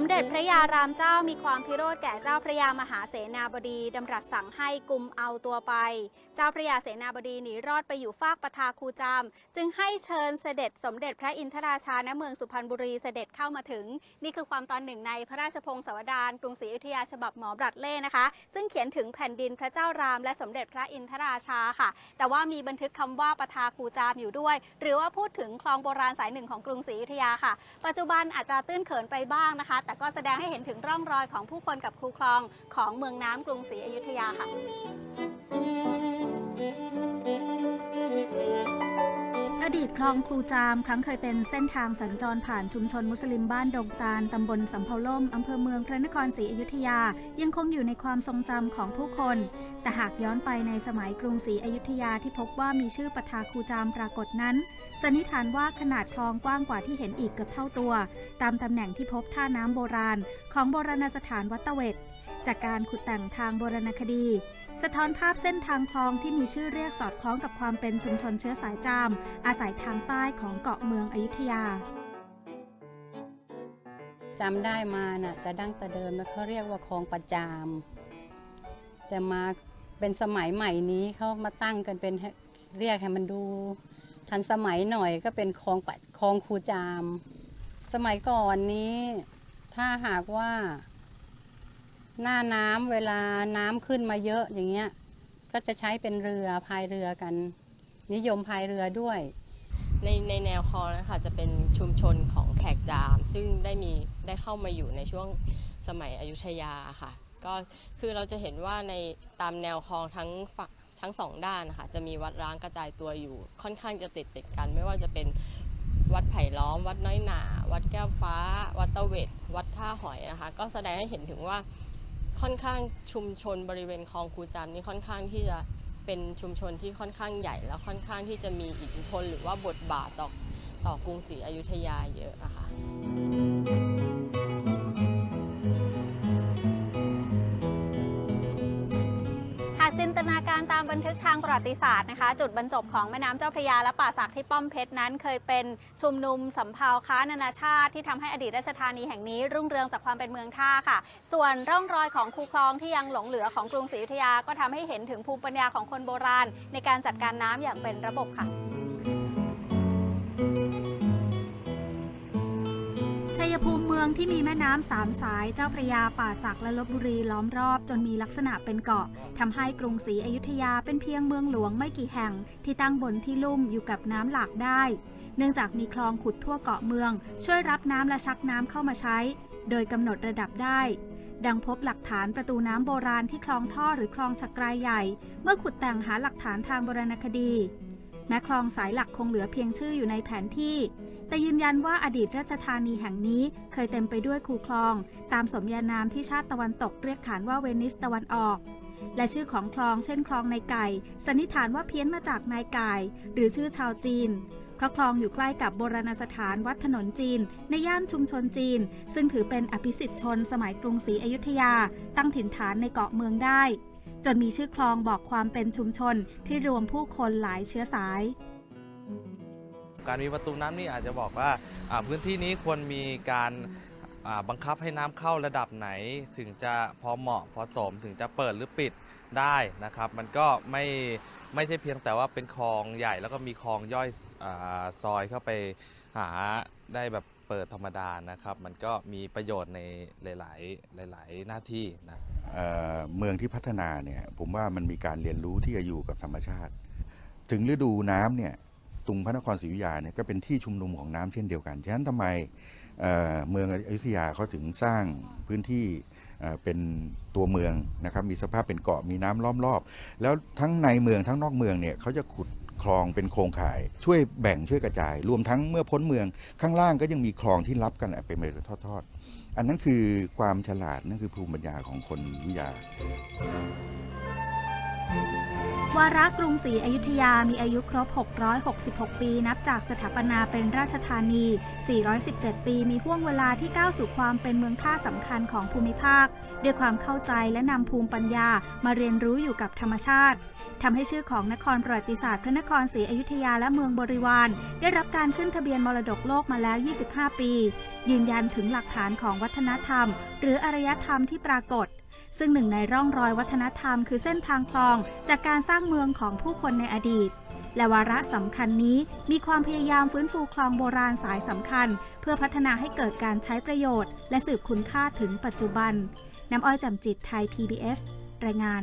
มเด็จพระยารามเจ้ามีความพิโรธแก่เจ้าพระยามหาเสนาบดีดำรัสสั่งให้กุมเอาตัวไป เจ้าพระยาเสนาบดีหนีรอดไปอยู่ฟากปทาคูจาม จึงให้เชิญเสด็จสมเด็จพระอินทราชาณเมืองสุพรรณบุรีเสด็จเข้ามาถึง นี่คือความตอนหนึ่งในพระราชพงศาวดารกรุงศรีอยุธยาฉบับหมอบรัดเล่นะคะ ซึ่งเขียนถึงแผ่นดินพระเจ้าราม และสมเด็จพระอินทราชาค่ะ แต่ว่ามีบันทึกคำว่าปทาคูจามอยู่ด้วย หรือว่าพูดถึงคลองโบราณสายหนึ่งของกรุงศรีอยุธยาค่ะ ปัจจุบันอาจจะตื้นเขินไปบ้างนะคะแต่ก็แสดงให้เห็นถึงร่องรอยของผู้คนกับคูคลองของเมืองน้ำกรุงศรีอยุธยาค่ะ อดีตคลองครูจามครั้งเคยเป็นเส้นทางสัญจรผ่านชุมชนมุสลิมบ้านดงตาล ตำบลสำเภาล่ม อำเภอเมืองพระนครศรีอยุธยา ยังคงอยู่ในความทรงจำของผู้คน แต่หากย้อนไปในสมัยกรุงศรีอยุธยาที่พบว่ามีชื่อปทาครูจามปรากฏนั้น สันนิษฐานว่าขนาดคลองกว้างกว่าที่เห็นอีกเกือบเท่าตัว ตามตำแหน่งที่พบท่าน้ำโบราณ ของโบราณสถานวัดตะเวท จากการขุดแต่งทางโบราณคดี สะท้อนภาพเส้นทางคลองที่มีชื่อเรียกสอดคล้องกับความเป็นชุมชนเชื้อสายจาม อาศัยทางใต้ของเกาะเมืองอยุธยาจำได้มาน่ะแต่ดั้งแต่เดิมเขาเรียกว่าคลองประจาม แต่มาเป็นสมัยใหม่นี้เขามาตั้งกันเป็นเรียกให้มันดู ทันสมัยหน่อยก็เป็นคลองปะคลองคูจาม สมัยก่อนนี้ ถ้าหากว่า หน้าน้ำเวลาน้ำขึ้นมาเยอะอย่างเงี้ย ก็จะใช้เป็นเรือพายเรือกัน นิยมพายเรือด้วย ในในแนวคลองนะคะจะเป็นชุมชนของแขกจาม ซึ่งได้มีได้เข้ามาอยู่ในช่วงสมัยอยุธยาค่ะ ก็คือเราจะเห็นว่าในตามแนวคลองทั้งฝั่งทั้งสองด้านนะคะจะมีวัดร้างกระจายตัวอยู่ค่อนข้างจะติดติดกัน ไม่ว่าจะเป็นวัดไผ่ล้อม วัดน้อยหนา วัดแก้วฟ้า วัดตะเวทวัดท่าหอยนะคะ ก็แสดงให้เห็นถึงว่า ค่อนข้างชุมชนบริเวณคลองคูจามนี่ค่อนข้างที่จะเป็นชุมชนที่ค่อนข้างใหญ่ แล้วค่อนข้างที่จะมีอิทธิพลหรือว่าบทบาทต่อต่อกรุงศรีอยุธยาเยอะอะค่ะ นตาการตามบันทึกทางประวัติศาสตร์นะคะ จุดบรรจบของแม่น้ำเจ้าพระยาและป่าศักที่ป้อมเพชรนั้น เคยเป็นชุมนุมสำเภาค้านานาชาติ ที่ทำให้อดีตราชธานีแห่งนี้ รุ่งเรืองจากความเป็นเมืองท่าค่ะ ส่วนร่องรอยของคูคลองที่ยังหลงเหลือของกรุงศรีอยุธยาก็ทำให้เห็นถึงภูมิปัญญาของคนโบราณ ในการจัดการน้ำอย่างเป็นระบบค่ะ ยภูมิเมืองที่มีแม่น้ำสามสายเจ้าพระยาป่าสักและลบบุรีล้อมรอบจนมีลักษณะเป็นเกาะทำให้กรุงศรีอยุธยาเป็นเพียงเมืองหลวงไม่กี่แห่ง ที่ตั้งบนที่ลุ่มอยู่กับน้ำหลากได้ เนื่องจากมีคลองขุดทั่วเกาะเมือง ช่วยรับน้ำและชักน้ำเข้ามาใช้ โดยกำหนดระดับได้ ดังพบหลักฐานประตูน้ำโบราณที่คลองท่อหรือคลองชักรายใหญ่ เมื่อขุดแต่งหาหลักฐานทางโบราณคดี แม้คลองสายหลักคงเหลือเพียงชื่ออยู่ในแผนที่ แต่ยืนยันว่าอดีตราชธานีแห่งนี้เคยเต็มไปด้วยคูคลอง ตามสมญานามที่ชาติตะวันตกเรียกขานว่าเวนิสตะวันออก และชื่อของคลองเช่นคลองในไก่ สันนิษฐานว่าเพี้ยนมาจากนายไก่ หรือชื่อชาวจีนเพราะคลองอยู่ใกล้กับโบราณสถานวัดถนนจีน ในย่านชุมชนจีน ซึ่งถือเป็นอภิสิทธิชนสมัยกรุงศรีอยุธยา ตั้งถิ่นฐานในเกาะเมืองได้ จนมีชื่อคลองบอกความเป็นชุมชนที่รวมผู้คนหลายเชื้อสาย การมีประตูน้ำนี่อาจจะบอกว่าพื้นที่นี้ควรมีการบังคับให้น้ำเข้าระดับไหน ถึงจะพอเหมาะพอสมถึงจะเปิดหรือปิดได้นะครับ มันก็ไม่ไม่ใช่เพียงแต่ว่าเป็นคลองใหญ่แล้วก็มีคลองย่อยอซอยเข้าไปหาได้แบบ เปิดธรรมดานะครับ มันก็มีประโยชน์ในหลาย ๆ หลาย ๆ หน้าที่นะเอ่อเมืองที่พัฒนาเนี่ยผมว่ามันมีการเรียนรู้ที่จะอยู่กับธรรมชาติ ถึงฤดูน้ำเนี่ยตรงพระนครศรีอยุธยาเนี่ยก็เป็นที่ชุมนุมของน้ำเช่นเดียวกันฉะนั้นทำไมเอ่อเมืองอยุธยาเขาถึงสร้างพื้นที่เอ่อเป็นตัวเมืองนะครับมีสภาพเป็นเกาะมีน้ำล้อมรอบ แล้วทั้งในเมืองทั้งนอกเมืองเนี่ยเขาจะขุด คลองเป็นโครงข่าย ช่วยแบ่งช่วยกระจาย รวมทั้งเมื่อพ้นเมืองข้างล่างก็ยังมีคลองที่รับกันเป็นเป็นทอดๆอันนั้นคือความฉลาดนั่นคือภูมิปัญญาของคนวิทยา วาระกรุงศรีอยุธยามีอายุครบ 666 ปี นับจากสถาปนาเป็นราชธานี 417 ปี มีห่วงเวลาที่ก้าวสู่ความเป็นเมืองท่าสำคัญของภูมิภาค ด้วยความเข้าใจและนำภูมิปัญญามาเรียนรู้อยู่กับธรรมชาติทำให้ชื่อของนครประวัติศาสตร์พระนครศรีอยุธยาและเมืองบริวาร ได้รับการขึ้นทะเบียนมรดกโลกมาแล้ว 25 ปี ยืนยันถึงหลักฐานของวัฒนธรรม หรืออารยธรรมที่ปรากฏ ซึ่งหนึ่งในร่องรอยวัฒนธรรมคือเส้นทางคลองจากการสร้างเมืองของผู้คนในอดีต และวาระสำคัญนี้มีความพยายามฟื้นฟูคลองโบราณสายสำคัญ เพื่อพัฒนาให้เกิดการใช้ประโยชน์ และสืบคุณค่าถึงปัจจุบัน น้ำอ้อยจำจิตไทย PBS รายงาน